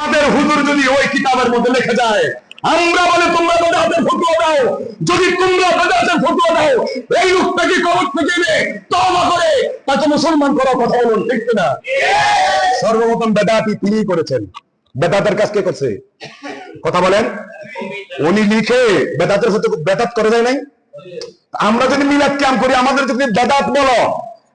আমাদের হুজুর যদি ওই কিতাবের মধ্যে লিখে যায়, আমরা বলে, তোমরা বেদাতের ফটোয়া দাও। যদি তোমরা বেদাতের ফটোয়া দাও, এই লোকটাকে কবর থেকে এনে তওবা করে, তাকে মুসলমান করার কথা বলুন ঠিক না সর্বপ্রথম বেদাতি তিনি করেছেন। বেদাতের কাজ কে করছে? কথা বলেন। উনি লিখে বেদাতের সাথে বেদাত করে যায় নাই? আমরা যদি মিলাদ ক্যাম্প করি, আমাদের যদি বেদাত বলো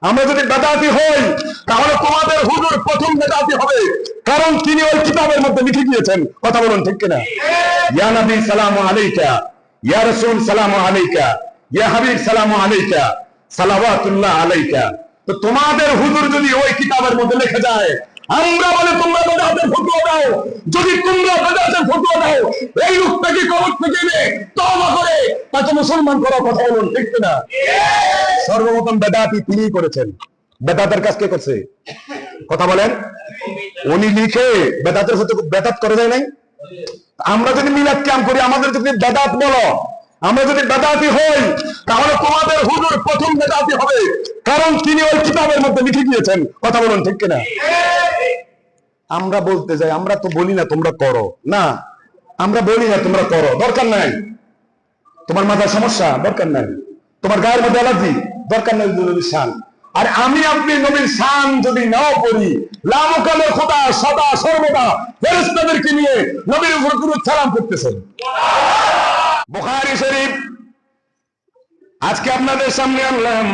আমরা যদি বেদাতি হই, তাহলে তোমাদের হুজুর প্রথম বেদাতি হবে। কারণ তিনি ওই কিতাবের মধ্যে লিখে গিয়েছেন কথা বলুন ঠিক কিনা? ইয়া নবী, সালাম আলাইকা। ইয়া রাসূল, সালাম আলাইকা। ইয়া হাবিব, সালাম আলাইকা। সালাওয়াতুল্লাহ আলাইকা। তো তোমাদের হুজুর যদি ওই কিতাবের মধ্যে লিখে যায় আমরা বলে তোমরা বেদাতের ফটোয়া দাও। যদি তোমরা বেদাতের ফটোয়া দাও, এই লোকটাকে কবর থেকে এনে তওবা করে, তাকে মুসলমান করার কথা বলুন ঠিক না সর্বপ্রথম বেদাতি তিনি করেছেন। বেদাতের কাজ কে করছে? কথা বলেন। উনি লিখে বেদাতের সাথে বেদাত করে যায় নাই? আমরা যদি মিলাদ ক্যাম্প করি, আমাদের যদি বেদাত বলো, আমরা যদি বেদাতি হই, তাহলে তোমাদের হুজুর প্রথম বেদাতি হবে। কারণ তিনি ওই কিতাবের মধ্যে লিখে গিয়েছেন। কথা বলুন ঠিক কিনা? আমরা বলতে যাই, আমরা তো বলি না তোমরা করো। না, আমরা বলি না তোমরা করো। দরকার নাই। তোমার মাথায় সমস্যা? দরকার নাই। তোমার গায়ের মধ্যে অ্যালার্জি? দরকার নাই নবীর শান। আর আমি আপনি নবীর শান যদি নাও পড়ি লামকালে খোদা সদা, সর্বদা ফেরেশতাদেরকে নিয়ে নবীর উপর দুরূদ সালাম করতেছেন। বুখারী শরীফ, আজকে আপনাদের সামনে আনলাম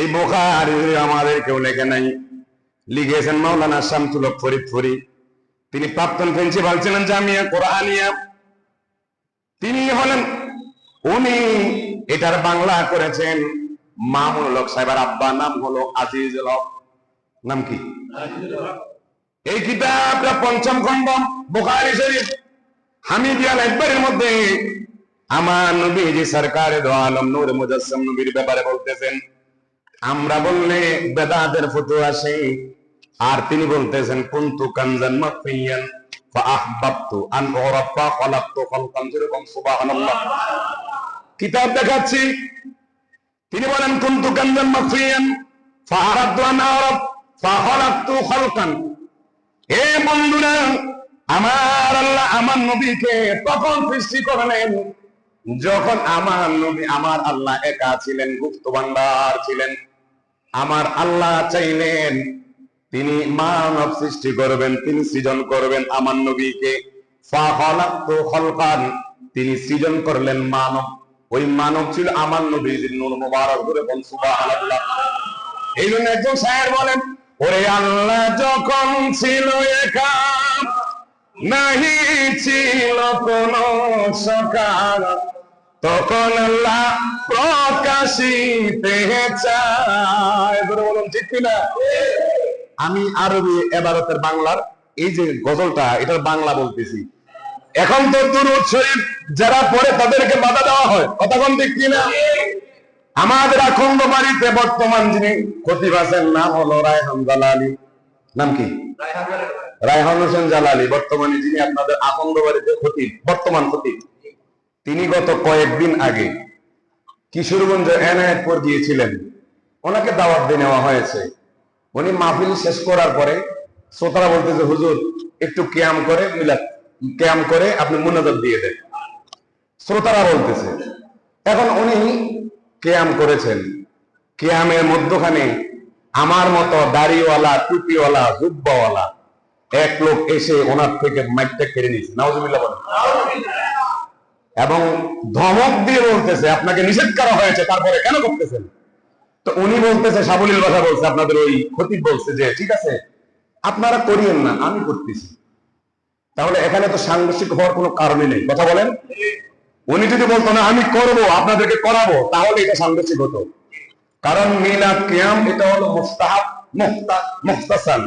এই বুখারী আমাদের কেউ লেখে নাই। লিখেছেন হক ফরিদ ফরি। তিনি প্রাক্তন প্রিন্সিপাল ছিলেন জামিয়া কোরআনিয়া। তিনি হলেন, উনি এটার বাংলা করেছেন মামুনুল হক সাহেবের আব্বা, নাম হলো আজিজুল হক। নাম কি? এই কিতাবটা পঞ্চম খণ্ড, বুখারী শরীফ। হামিদিয়াল একবারের মধ্যে আমার নবীজি সরকারে দো আলম নূর মুজাসসাম নবীর ব্যাপারে বলতেছেন আমরা বললে বেদাতের ফটো আসে আর তিনি বলতেছেন, কুনতু কানজান মাফিয়ান আন উরাফা সুবহানাল্লাহ। কিতাব দেখাচ্ছি। তিনি বলেন, কুনতু মাফিয়ান ফাআরাদতু আন খালকান। হে বন্ধুরা, আমার আল্লাহ আমার নবীকে তখন সৃষ্টি করলেন। যখন আমার নবী, আমার আল্লাহ একা ছিলেন, গুপ্ত ভান্ডার ছিলেন। আমার আল্লাহ চাইলেন, তিনি মানব সৃষ্টি করবেন, তিনি সৃজন করবেন আমার নবীকে। তিনি সৃজন করলেন মানব। ওই মানব ছিল আমার মুবারক করে এই জন্য একজন শায়ের বলেন, ওরে আল্লাহ যখন ছিল একা নাহি ছিল কোন সকাল। তখন আল্লাহ প্রকাশিতে চায়। বলুন ঠিক কিনা? আমি আরবি এবারতের বাংলার এই যে গজলটা এটার বাংলা বলতেছি। এখন তো দুরুদ শরীফ যারা পড়ে তাদেরকে বাধা দেওয়া হয়। কোন ঠিক কিনা? আমাদের আখন্দ বাড়িতে বর্তমান যিনি খতিব আছেন নাম হলো রায়হান জালালি। নাম কি? রায়হান হোসেন জালালি। বর্তমানে যিনি আপনাদের আখন্দ বাড়িতে খতিব বর্তমান খতিব। তিনি গত কয়েকদিন আগে কিশোরগঞ্জ এনায়েতপুর গিয়েছিলেন। ওনাকে দাওয়াত দিয়ে নেওয়া হয়েছে। উনি মাহফিল শেষ করার পরে শ্রোতারা বলতেছে, হুজুর, একটু ক্যাম করে, মিলাদ ক্যাম করে আপনি মুনাজাত দিয়ে দেন। শ্রোতারা বলতেছে, এখন উনি কেয়াম করেছেন। কেয়ামের মধ্যখানে আমার মতো দাড়িওয়ালা, টুপিওয়ালা, জুব্বাওয়ালা এক লোক এসে ওনার থেকে মাইকটা কেড়ে নিয়েছে। নাউজুবিল্লাহ বলেন। এবং ধমক দিয়ে বলতেছে, আপনাকে নিষেধ করা হয়েছে, তারপরে কেন করতেছেন? তো উনি বলতেছে, সাবলীল ভাষা বলছে, আপনাদের ওই খতিব বলছে যে, ঠিক আছে, আপনারা করিয়েন না, আমি করতেছি। তাহলে এখানে তো সাংঘর্ষিক হওয়ার কোনো কারণই নেই। কথা বলেন? উনি যদি বলতো, না, আমি করব, আপনাদেরকে করাবো, তাহলে এটা সাংঘর্ষিক হতো। কারণ মিলাদ কিয়াম, এটা হলো মুস্তাহাব, মুক্তা মুক্তাসান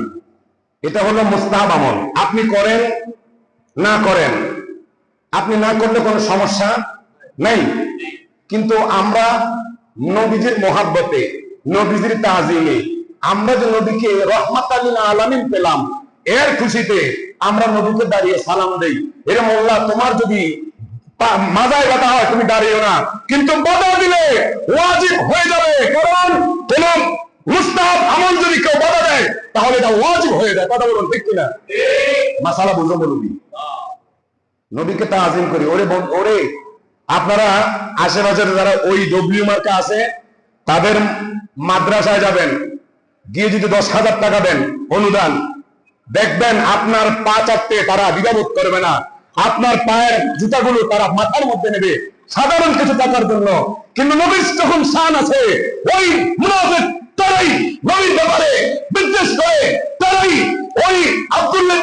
এটা হলো মুস্তাহাব আমল। আপনি করেন, না করেন আপনি না করলে কোনো সমস্যা নেই। কিন্তু আমরা নবীজির মহাব্বতে, নবীজির তাজিমে, আমরা যে নবীকে রহমাত আলামিন পেলাম, এর খুশিতে আমরা নবীকে দাঁড়িয়ে সালাম দেই। এর মোল্লা, তোমার যদি মাজায় ব্যথা হয়, তুমি দাঁড়িয়েও না। কিন্তু বাধা দিলে ওয়াজিব হয়ে যাবে। কারণ কোন মুস্তাহাব আমল যদি কেউ বাধা দেয়, তাহলে এটা ওয়াজিব হয়ে যায়। কথা বলুন ঠিক কিনা? মাসালা বুঝো বলুন। নবীকে তাজিম করি। ওরে ওরে, আপনারা আশেপাশে যারা ওই ডব্লিউ মার্কা আছে, তাদের মাদ্রাসায় যাবেন। গিয়ে যদি দশ হাজার টাকা দেন অনুদান, দেখবেন আপনার পা চারটে তারা দ্বিধাবোধ করবে না। আপনার পায়ের জুতাগুলো তারা মাথার মধ্যে নেবে। সাধারণ কিছু টাকার জন্য। কিন্তু নবীর যখন শান আছে, ওই মুনাফিক তারাই নবীর ব্যাপারে বিদ্বেষ করে, তারাই ওই আব্দুল্লাহ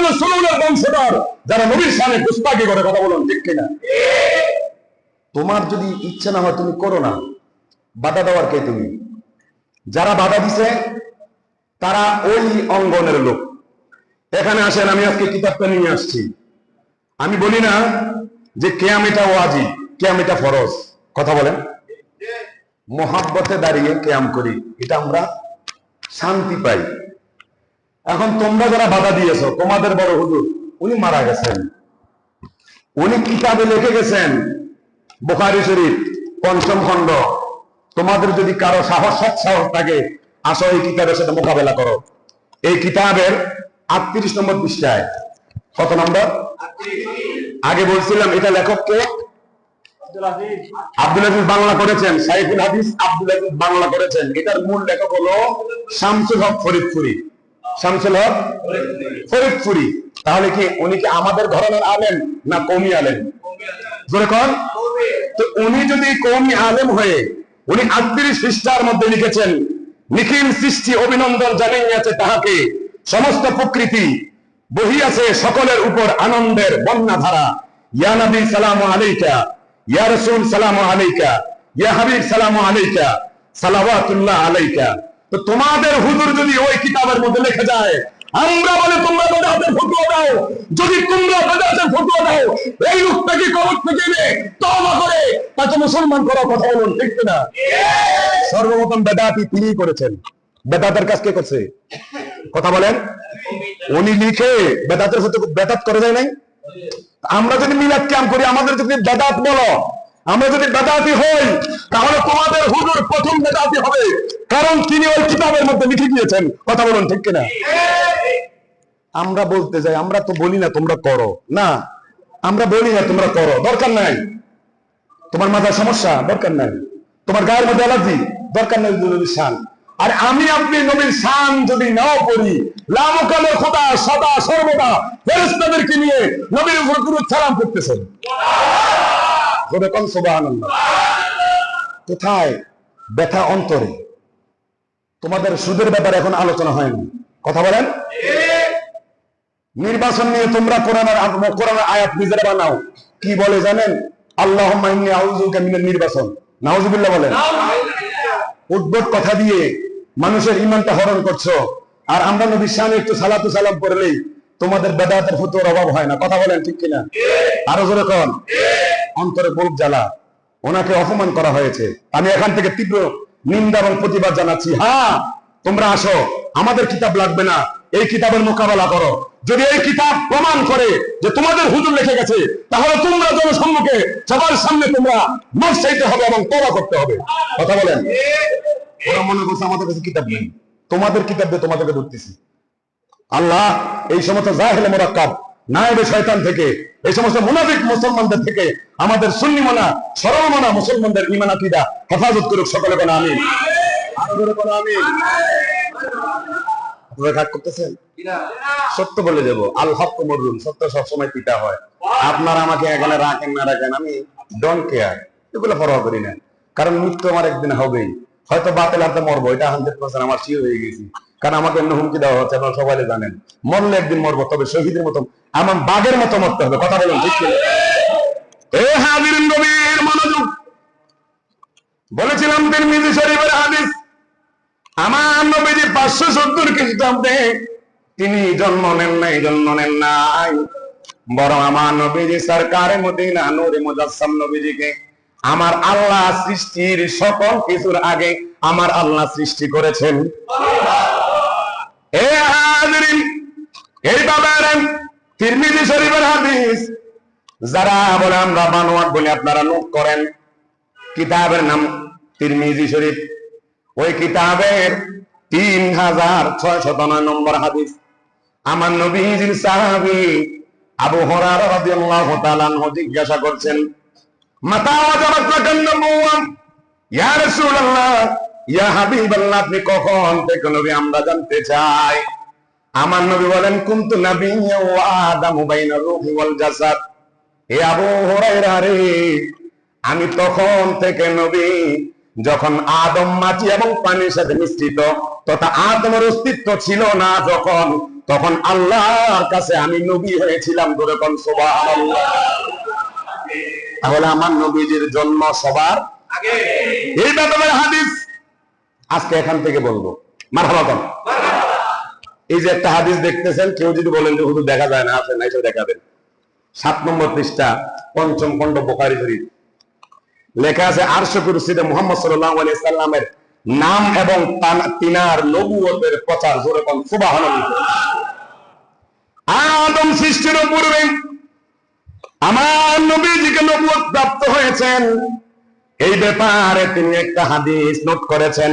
বংশধর যারা নবীর শানে পুষ্পাকি করে কথা বলুন, ঠিক কিনা? তোমার যদি ইচ্ছা না হয় তুমি করো না। বাধা দেওয়ার কে তুমি? যারা বাধা দিছে, তারা ওই অঙ্গনের লোক। এখানে আসেন, আমি আজকে কিতাবটা নিয়ে আসছি। আমি বলি না যে কেয়াম এটা ওয়াজি কেয়াম এটা ফরজ। কথা বলেন। মহাব্বতে দাঁড়িয়ে কেয়াম করি, এটা আমরা শান্তি পাই। এখন তোমরা যারা বাধা দিয়েছ, তোমাদের বড় হুজুর, উনি মারা গেছেন। উনি কিতাবে লিখে গেছেন, বোখারি শরীফ, পঞ্চম খণ্ড। তোমাদের যদি কারও সাহস সাহস থাকে, আসো এই কিতাবের সাথে মোকাবেলা করো। এই কিতাবের আটত্রিশ নম্বর পৃষ্ঠায়। কত নম্বর? আগে বলছিলাম, এটা লেখককে আব্দুল আজিজ বাংলা করেছেন সাইফুল হাদিস আব্দুল আজিজ বাংলা করেছেন এটার মূল লেখক হলো শামসুল হক ফরিদপুরি। শামসুল হক ফরিদপুরি। তাহলে কি উনি কি আমাদের ঘরানার আলেন না কমি আলেন তো উনি যদি আলেম হয়ে উনি আটত্রিশ পৃষ্ঠার মধ্যে লিখেছেন, নিখিল সৃষ্টি অভিনন্দন জানাইয়াছে তাহাকে, সমস্ত প্রকৃতি বহিয়াছে সকলের উপর আনন্দের বন্যা ধারা ইয়া নবী, সালাম আলাইকা। ইয়া রসুল, সালাম আলাইকা। ইয়া হাবিব, সালাম আলাইকা। সালাওয়াতুল্লাহ আলাইকা। তো তোমাদের হুজুর যদি ওই কিতাবের মধ্যে লেখা যায়, আমরা বলে, তোমরা বেদাতের ফতুয়া দাও। যদি তোমরা বেদাতের ফতুয়া দাও, এই লোকটাকে কবর থেকে এনে তওবা করে? তাকে মুসলমান করার কথা বলুন, ঠিক না সর্বপ্রথম বেদাতি তিনি করেছেন। বেদাতের কাজ কে করছে? কথা বলেন। উনি লিখে বেদাতের সাথে বেদাত করে যায় নাই? আমরা যদি মিলাদ ক্যাম্প করি, আমাদের যদি বেদাত বলো আমরা যদি বেদাতি হই, তাহলে তোমাদের হুজুর প্রথম বেদাতি হবে। কারণ তিনি ওই কিতাবের মধ্যে লিখে দিয়েছেন। কথা বলুন ঠিক কিনা? আমরা বলতে যাই, আমরা তো বলি না তোমরা করো। না, আমরা বলি না তোমরা করো। দরকার নাই। তোমার মাথায় সমস্যা? দরকার নাই। তোমার গায়ের মধ্যে অ্যালার্জি? দরকার নাই নবীর শান। আর আমি আপনি নবীর শান যদি নাও পড়ি লামকালে খোদা সদা সর্বদা ফেরেশতাদেরকে নিয়ে নবীর উপর সালাম করতেছেন। জোরে কোন সুবহানাল্লাহ। কোথায়? ব্যথা অন্তরে। তোমাদের সুদের ব্যাপারে এখন আলোচনা হয়নি। কথা বলেন। নির্বাচন নিয়ে তোমরা কোরআনের কোরআনের আয়াত নিজেরা বানাও। কি বলে জানেন? আল্লাহ নির্বাচন। নাউজুবিল্লাহ বলেন। উদ্ভট কথা দিয়ে মানুষের ইমানটা হরণ করছ। আর আমরা নবীর সামনে একটু সালাতু সালাম করলেই তোমাদের বেদাতের ফুতুর অভাব হয় না। কথা বলেন ঠিক কিনা? আরও জোরে কন। অন্তরে বুক জ্বালা, ওনাকে অপমান করা হয়েছে। আমি এখান থেকে তীব্র নিন্দা এবং প্রতিবাদ জানাচ্ছি। হ্যাঁ তোমরা আসো, আমাদের কিতাব লাগবে না। এই কিতাবের মোকাবেলা করো। যদি এই কিতাব প্রমাণ করে যে তোমাদের হুজুর লিখে গেছে, তাহলে তোমরা জনসম্মুখে, সবার সামনে তোমরা মত চাইতে হবে এবং তবা করতে হবে। কথা বলেন? ওরা মনে করছে আমাদের কাছে কিতাব নেই। তোমাদের কিতাব দিয়ে তোমাদেরকে ধরতেছি। আল্লাহ, এই সমস্ত যা জাহেলে মোরাক্কাব নায়েবে শয়তান থেকে, এই সমস্ত মুনাফিক মুসলমানদের থেকে, আমাদের সুন্নি মনা, সরল মনা মুসলমানদের ইমান আকিদা হেফাজত করুক সকলে কোনো আমি সত্য বলে দেবো, আল হক মরুন, সত্য সবসময় পিতা হয়। আপনারা আমাকে এখানে রাখেন, না রাখেন, আমি ডোন্ট কেয়ার এগুলো পরোয়া করি না। কারণ মৃত্যু আমার একদিন হবেই। হয়তো বাতিল হাতে মরবো, এটা হান্ড্রেড পার্সেন্ট আমার শিওর হয়ে গেছি। কারণ আমাকে অন্য হুমকি দেওয়া হচ্ছে, আপনারা সবাই জানেন। মরলে একদিন মরবো, তবে শহীদের মতো আমার বাঘের মতো মরতে হবে, কথা বলুন বলেছিলাম তিরমিজি শরীফের হাদিস, আমার নবীজি পাঁচশো সত্তর খ্রিস্টাব্দে তিনি জন্ম নেন নাই, জন্ম নেন নাই। বরং আমার নবীজি মদিনা নবীজিকে আমার আল্লাহ সৃষ্টির সকল কিছুর আগে আমার আল্লাহ সৃষ্টি করেছেন। এই বাবার তিরমিজি শরীফের হাদিস। যারা বলে, আমরা বানোয়াট বলে, আপনারা নোট করেন। কিতাবের নাম তিরমিজি শরীফ। ওই কিতাবের তিন হাজার ছয় শত নয় নম্বর হাদিস। আমার নবীজির সাহাবি আবু হরার রাদিয়াল্লাহু তাআলা জিজ্ঞাসা করছেন, মাতা ওয়াজাবাত লাকান নবুওয়াম ইয়া রাসূলুল্লাহ, ইয়া হাবিবাল্লাহ, আপনি কখন থেকে নবী, আমরা জানতে চাই। আমার নবী বলেন, কুনতু রে, আমি তখন থেকে নবী, যখন আদম মাটি এবং পানির সাথে মিশ্রিত, তথা আদমের অস্তিত্ব ছিল না যখন, তখন আল্লাহর কাছে আমি নবী হয়েছিলাম যেরকম সুবহানাল্লাহ। তাহলে আমার নবীজির জন্ম সবার এই ব্যাপারে হাদিস আজকে এখান থেকে বলব। মারহাবা। এই যে একটা হাদিস দেখতেছেন, কেউ যদি বলেন যে, হুজুর, দেখা যায় না, আছে না এসে দেখাবেন সাত নম্বর পৃষ্ঠা, পঞ্চম খণ্ড, বোখারি শরীফ। লেখা আছে, আরশ কুরসিতে মুহাম্মদ সাল্লামের নাম এবং তিনার নবুয়তের প্রচার, জোরে কোন আদম সৃষ্টির পূর্বে আমার নবীজিকে নবুয়ত প্রাপ্ত হয়েছেন। এই ব্যাপারে তিনি একটা হাদিস নোট করেছেন।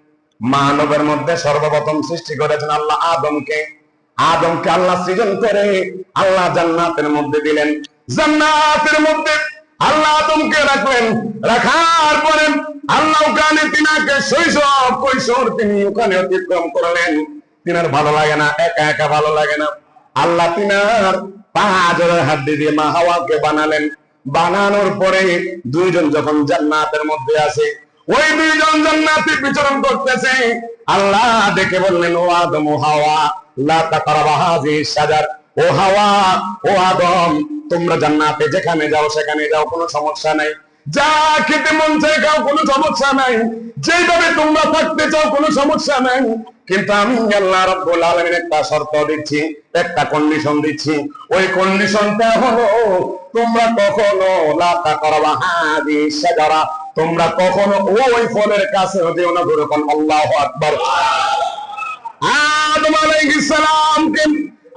মানবের মধ্যে সর্বপ্রথম সৃষ্টি করেছেন আল্লাহ আদমকে। আদমকে আল্লাহ সৃজন করে আল্লাহ জান্নাতের মধ্যে দিলেন। জান্নাতের মধ্যে আল্লাহ আদমকে রাখলেন। রাখার পরে আল্লাহ ওখানে তিনাকে শৈশব, কৈশোর তিনি ওখানে অতিক্রম করলেন। তিনার ভালো লাগে না, একা একা ভালো লাগে না। আল্লাহ তিনার পাঁচরের হাড্ডি দিয়ে মা হাওয়াকে বানালেন। বানানোর পরে দুইজন যখন জান্নাতের মধ্যে আছে ওই দুইজন জান্নাতে বিচরণ করতেছে। আল্লাহ দেখে বললেন, ও আদম, ও হাওয়া, লা তাকরাবা হাযিহি শাজার। ও হাওয়া, ও আদম, তোমরা জান্নাতে যেখানে যাও সেখানে যাও, কোনো সমস্যা নাই। যা খেতে মন চায় খাও, কোনো সমস্যা নাই। যেভাবে তোমরা থাকতে চাও, কোনো সমস্যা নাই। কিন্তু আমি আল্লাহ রাব্বুল আলামিন একটা শর্ত দিচ্ছি, একটা কন্ডিশন দিচ্ছি। ওই কন্ডিশনটা হলো, তোমরা কখনো লা তাকরাবা হাযিহি শাজারা তোমরা কখনো ওই ফলের কাছে যেও না পান। আল্লাহ আকবর। আদম আলাইহিসসালামকে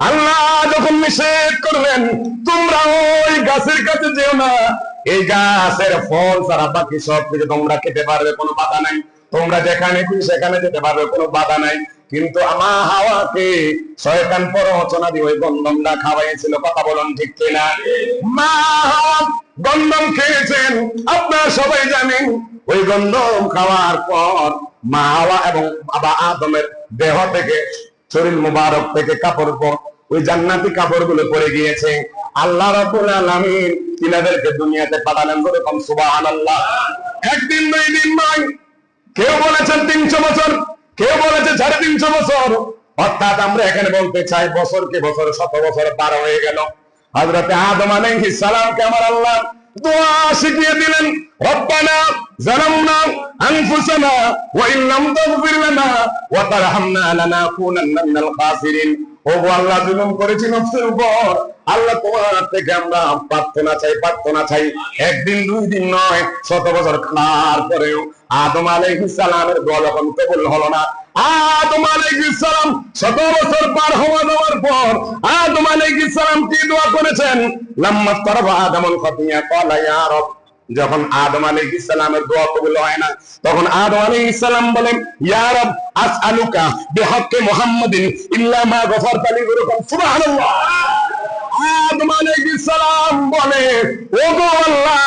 আল্লাহ যখন নিষেধ করবেন, তোমরা ওই গাছের কাছে যেও না। এই গাছের ফল ছাড়া বাকি সব কিছু তোমরা খেতে পারবে, কোনো বাধা নাই। তোমরা যেখানে খুশি সেখানে যেতে পারবে, কোনো বাধা নাই। কিন্তু আমার হাওয়াকে শয়তান প্ররোচনা দিয়ে ওই গন্ধমটা খাওয়াইছিল, কথা বলুন ঠিক কিনা? মা, গন্ধম খেয়েছেন, আপনারা সবাই জানেন, ওই গন্ধম খাওয়ার পর মা হাওয়া এবং বাবা আদমের দেহ থেকে, শরীর মুবারক থেকে কাপড় পর ওই জান্নাতি কাপড়গুলো পরে গিয়েছে। আল্লাহ রাব্বুল আলামিন তিনাদেরকে দুনিয়াতে পাঠালেন যেরকম সুবহানাল্লাহ। একদিন দুই দিন নয়, কেউ বলেছেন তিনশো বছর। কেউ বলেছে সাড়ে তিনশো বছর? অর্থাৎ আমরা এখানে বলতে চাই বছরকে বছর, শত বছর পার হয়ে গেল। হযরতে আদম আলাইহিস সালামকে আমার আল্লাহ? দোয়া শিখিয়ে দিলেন, রব্বানা জালামনা আনফুসানা ওয়া ইন লাম তাগফির লানা ওয়া তারহামনা লানাকুনান্না মিনাল খাসিরিন। ও আল্লাহ, জুলুম করেছি নফসের উপর। আল্লাহ, তোমার থেকে আমরা প্রার্থনা চাই প্রার্থনা চাই। একদিন, দুই দিন নয়, শত বছর খাওয়ার পরেও আদম আলাইহিস সালামের দোয়া যখন কবুল হলো না, আদম আলাইহিস সালাম শত বছর পার হওয়া যাওয়ার পর আদম আলাইহিস সালাম কি দোয়া করেছেন? লাম্মা তারাবা আদমুল খাতিয়া ক্বালা, ইয়া রব। যখন আদম আলাইহিস সালামের দোয়া কবুল হয় না, তখন আদম আলাইহিস সালাম বলেন, ইয়া রব, আসআলুকা বিহাক্কি মুহাম্মাদিন, ইল্লা মা গফারতা লি এরকম সুবহানাল্লাহ। আদম আলাইহিস সালাম বলে ওগো আল্লাহ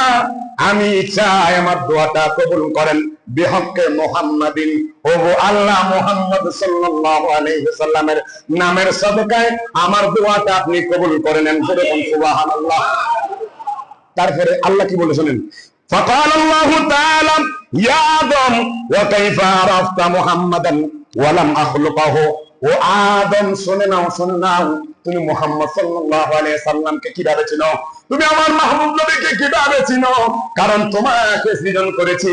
আমি চাই আমার দোয়াটা কবুল করেন বিহক্কে মুহাম্মাদিন ওগো আল্লাহ মুহাম্মদ সাল্লাল্লাহু আলাইহি সাল্লামের নামের সদকায় আমার দোয়াটা আপনি কবুল করে নেন এরকম সুবহানাল্লাহ তারপরে আল্লাহ কি বলে শোনেন فقال الله تعالى يا آدم وكيف عرفت محمدا ولم أخلقه ও আদম শুনে নাও শুনে নাও তুমি মোহাম্মদ সাল্লাহ সাল্লামকে কীভাবে চিনো? তুমি আমার মাহবুব নবীকে কীভাবে চিনো? কারণ তোমাকে সৃজন করেছি।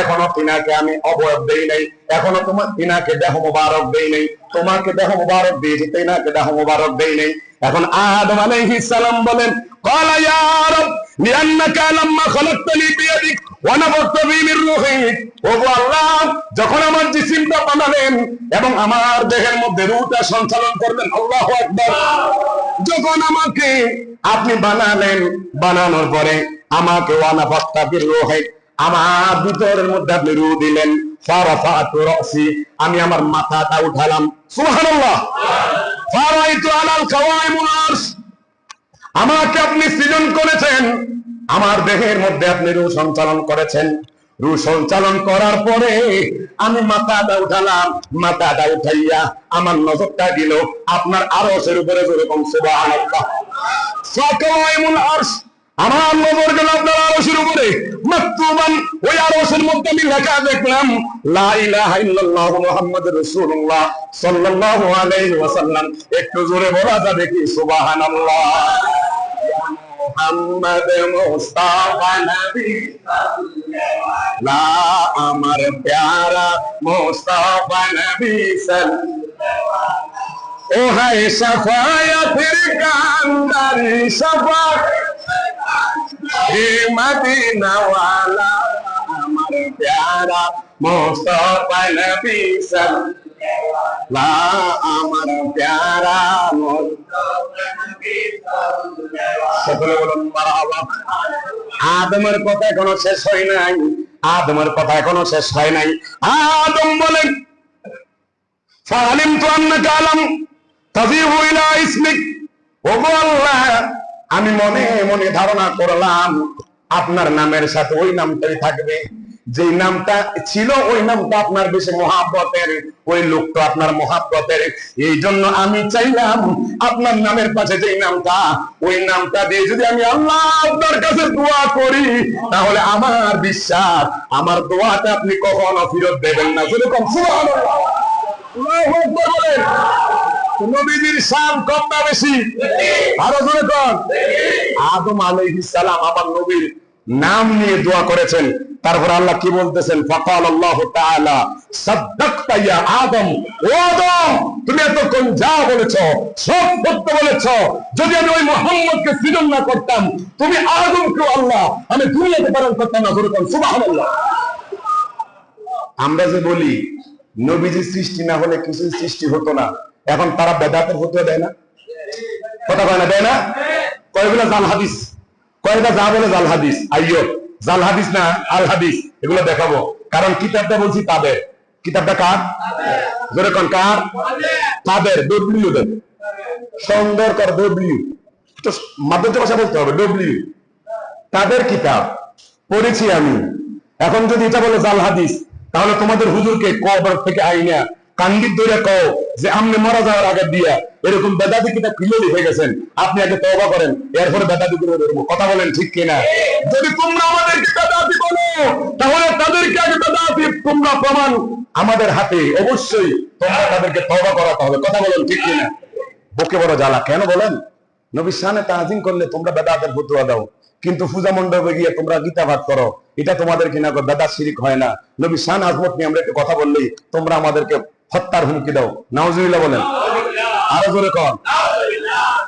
এখনও পিনাকে আমি অবয়ব দেই নাই। এখনও তোমার পিনাকে দেহ মুবারক দেই নাই। তোমাকে দেহ মোবারক দিয়েছি পিনাকে দেহ মুবারক দেই নাই। এখন আদম আলাইহিস সালাম বলেন, কলা ইয়া রাব লিআন্নাকা লাম্মা খলাকতানি বিয়াদিক। যখন আমার জিসিমটা বানালেন এবং আমার দেহের মধ্যে রুটা সঞ্চালন করলেন, আল্লাহ একবার যখন আমাকে আপনি বানালেন, বানানোর পরে আমাকে আমার ভিতরের মধ্যে আপনি রু দিলেন। আমি আমার মাথাটা উঠালাম। সুহানুল্লাহ আমাকে আপনি সৃজন করেছেন। আমার দেহের মধ্যে আপনি রু সঞ্চালন করেছেন। রু সঞ্চালন করার পরে আমি মাথাটা উঠালাম, মাথাটা উঠাইয়া আমার নজরটা দিল, আপনার আরশের উপরে যেরকম আমার নজর গেল আপনার উপরে। ওই মধ্যে আমি লেখা দেখলাম ওয়াসাল্লাম। একটু জোরে বলা যাবে কি? সুবহানাল্লাহ। মোহাম্মদ মুস্তাফা নবী লা আমার প্যারা মুস্তাফা নবী ও হায় সাফায়াতের কান্দারি সাফা। হে মদিনা ওয়ালা আমার প্যারা মুস্তাফা নবী লা আমার প্যারা আদমের কথা এখনও শেষ হয় নাই। আদমের কথা এখনও শেষ হয় নাই। আদম বলেন ফালিম তো আন্নাকা আলাম তাজিহু ইলা ইসমিক। ওগো আল্লাহ, আমি মনে মনে ধারণা করলাম, আপনার নামের সাথে ওই নামটাই থাকবে। যে নামটা ছিল, ওই নামটা আপনার বেশি মহাব্বতের, ওই লোকটা আপনার মহাব্বতের। এই জন্য আমি চাইলাম আপনার নামের পাশে যে নামটা, ওই নামটা দিয়ে যদি আমি আল্লাহ আপনার কাছে দোয়া করি, তাহলে আমার বিশ্বাস, আমার দোয়াটা আপনি কখনো ফেরত দেবেন না। শান কম আরও জোরে কর আদম আলাইহিস সালাম, আমার নবীর নাম নিয়ে দোয়া করেছেন। তারপর আল্লাহ কি বলতেছেন? ফাকাল আল্লাহ আদম। ও আদম, তুমি এতক্ষণ যা বলেছ, সব সত্য বলেছ। যদি আমি ওই মুহাম্মদকে সৃজন না করতাম, তুমি আদমকে আল্লাহ আমি দুনিয়াতে প্রেরণ করতাম না যেরকম সুবহানাল্লাহ। আমরা যে বলি, নবীজি সৃষ্টি না হলে কিছু সৃষ্টি হতো না। এখন তারা বেদাতের হতে দেয় না। কথা কয় না, দেয় না? কয়গুলো জাল হাদিস? কয়টা যা বলে জাল হাদিস? আইয়ো, জাল হাদিস না আল হাদিস? এগুলো দেখাবো। কারণ কিতাবটা বলছি তাদের। কিতাবটা কার? জোরে কোন, কার? তাদের ডব্লিউ দের সুন্দর কর, ডব্লিউ। তো মাধ্যমিক ভাষা বলতে হবে, ডব্লিউ। তাদের কিতাব, পড়েছি আমি। এখন যদি এটা বলে জাল হাদিস, তাহলে তোমাদের হুজুরকে কবর থেকে আইনা কান্দির ধরে কও যে আপনি মারা যাওয়ার আগে দিয়া। এরকম বেদাদি কিতাব খুলে লিখে গেছেন। আপনি আগে তওবা করেন, এরপরে বেদাদি করে কথা বলেন ঠিক কিনা? যদি তোমরা আমাদেরকে বেদাতি বলো, তাহলে তাদেরকে আগে বেদাতি, তোমরা প্রমাণ আমাদের হাতে। অবশ্যই তোমরা তাদেরকে তওবা করাতে হবে। কথা বলেন ঠিক কিনা? বুকে বড় জ্বালা। কেন বলেন? নবী শানে তাজিম করলে তোমরা বেদাতের ফতুয়া দাও। কিন্তু পূজা মণ্ডপে গিয়ে তোমরা গীতা ভাগ করো। এটা তোমাদের কিনা বেদাত শিরিক হয় না। নবী শান আজমত নিয়ে আমরা একটু কথা বললেই তোমরা আমাদেরকে হত্যার হুমকি দাও। নাউজুবিল্লাহ বলেন। আরও জোরে কর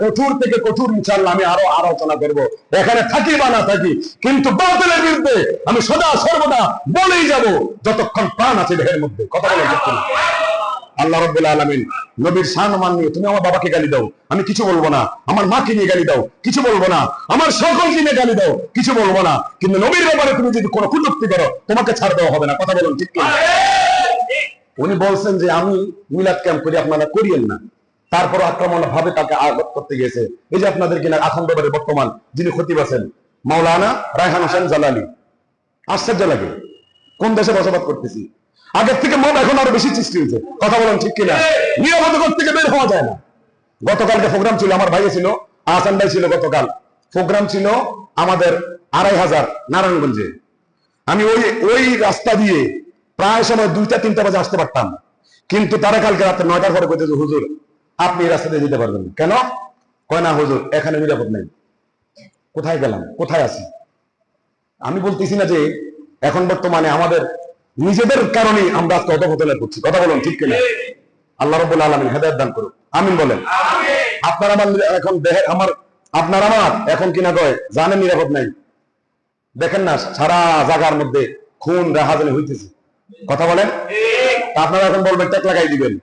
কঠোর থেকে কঠোর ইনশাল্লাহ আমি আরও আলোচনা করব। এখানে থাকি বা না থাকি, কিন্তু বাতিলের বিরুদ্ধে আমি সদা সর্বদা বলেই যাব, যতক্ষণ প্রাণ আছে দেহের মধ্যে। কথা বলে আল্লাহ রব্বুল আলামিন নবীর সম্মান নিয়ে, তুমি আমার বাবাকে গালি দাও। আমি কিছু বলব না। আমার মাকে নিয়ে গালি দাও। কিছু বলব না। আমার সকলকে নিয়ে গালি দাও। কিছু বলব না। কিন্তু নবীর ব্যাপারে তুমি যদি কোনো কুযুক্তি করো, তোমাকে ছাড় দেওয়া হবে না। কথা বলুন ঠিক কিনা? উনি বলছেন যে আমি মিলাদ ক্যাম্প করি, আপনারা করিয়েন না। তারপর আক্রমণ ভাবে তাকে আঘাত করতে গেছে এই যে আপনাদের কিনা আখন্ডবারের বর্তমান যিনি খতিব আছেন, মাওলানা রায়হান হোসেন জালালি। আশ্চর্য লাগে, কোন দেশে বসবাস করতেছি? আগের থেকে মন এখন আরও বেশি সৃষ্টি হয়েছে। কথা বলেন ঠিক কিনা? নিরাপদ থেকে বের হওয়া যায় না। গতকালকে প্রোগ্রাম ছিল, আমার ভাই ছিল, আহসান ভাই ছিল গতকাল। প্রোগ্রাম ছিল আমাদের আড়াই হাজার নারায়ণগঞ্জে। আমি ওই ওই রাস্তা দিয়ে প্রায় সময় দুইটা, তিনটা বাজে আসতে পারতাম। কিন্তু তারা কালকে রাত্রে নয়টার পরে কইতে হুজুর, আপনি এই রাস্তা দিয়ে যেতে পারবেন কেন? কয়, না হুজুর, এখানে নিরাপদ নেই। কোথায় গেলাম? কোথায় আছি? আমি বলতেছি না যে এখন বর্তমানে আমাদের নিজেদের কারণে আমরা আজকে অধপতনে করছি কথা বলুন, ঠিক কিনা? আল্লাহ রব্বুল আলমিন হেদায়ত দান করুক। আমিন বলেন। আপনার আমার এখন দেহে আমার আপনার আমার এখন কিনা কয় জানেন নিরাপদ নাই। দেখেন না, সারা জায়গার মধ্যে খুন, রাহাজানি হইতেছে। কথা বলেন? আপনারা এখন বলবেন টেক লাগাই দিবেন।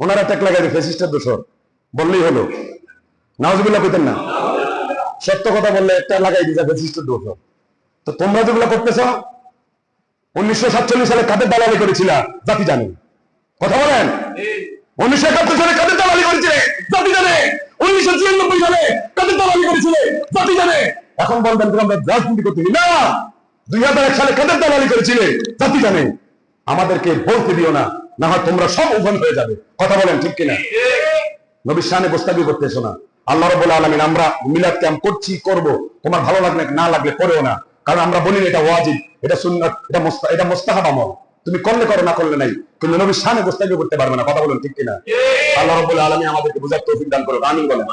ওনারা টেক লাগাই দিবে ফেসিস্টের দোষর। বললেই হলো। নাওজবিল্লাহ কইতেন না? সত্য কথা বললে একটা লাগাই দিছে ফেসিস্টের দোষর। তো তোমরা যেগুলো করতেছ, উনিশশো সাতচল্লিশ সালে কাদের দালালি করেছিল? জাতি জানে। কথা বলেন? উনিশশো একাত্তর সালে কাদের দালালি করেছিলে? জাতি জানে। উনিশশো ছিয়ানব্বই সালে কাদের দালালি জাতি জানে। এখন বলবেন রাজনীতি করতে না! দুই হাজার এক সালে কাদের দালালি করেছিলে? জাতি জানে। আমাদেরকে বলতে দিও না না হয় তোমরা সব ওপেন হয়ে যাবে। কথা বলেন ঠিক কিনা? নবীর সামনে গোস্তাবি করতেছো না। আল্লাহ রব্বুল আলমিন, আমরা মিলাদ ক্যাম্প করছি, করব। তোমার ভালো লাগলে, না লাগলে করেও না। কারণ আমরা বলি এটা ওয়াজিব, এটা সুন্নাত, এটা মুস্তা, এটা মুস্তাহাব আমল। তুমি করলে করো, না করলে নাই। কিন্তু নবীর সামনে গোস্তাবি করতে পারবে না। কথা বলেন ঠিক কিনা? আল্লাহ রব্বুল আলমিন আমাদেরকে বুঝার তৌফিক দান করো আমিন বলেন।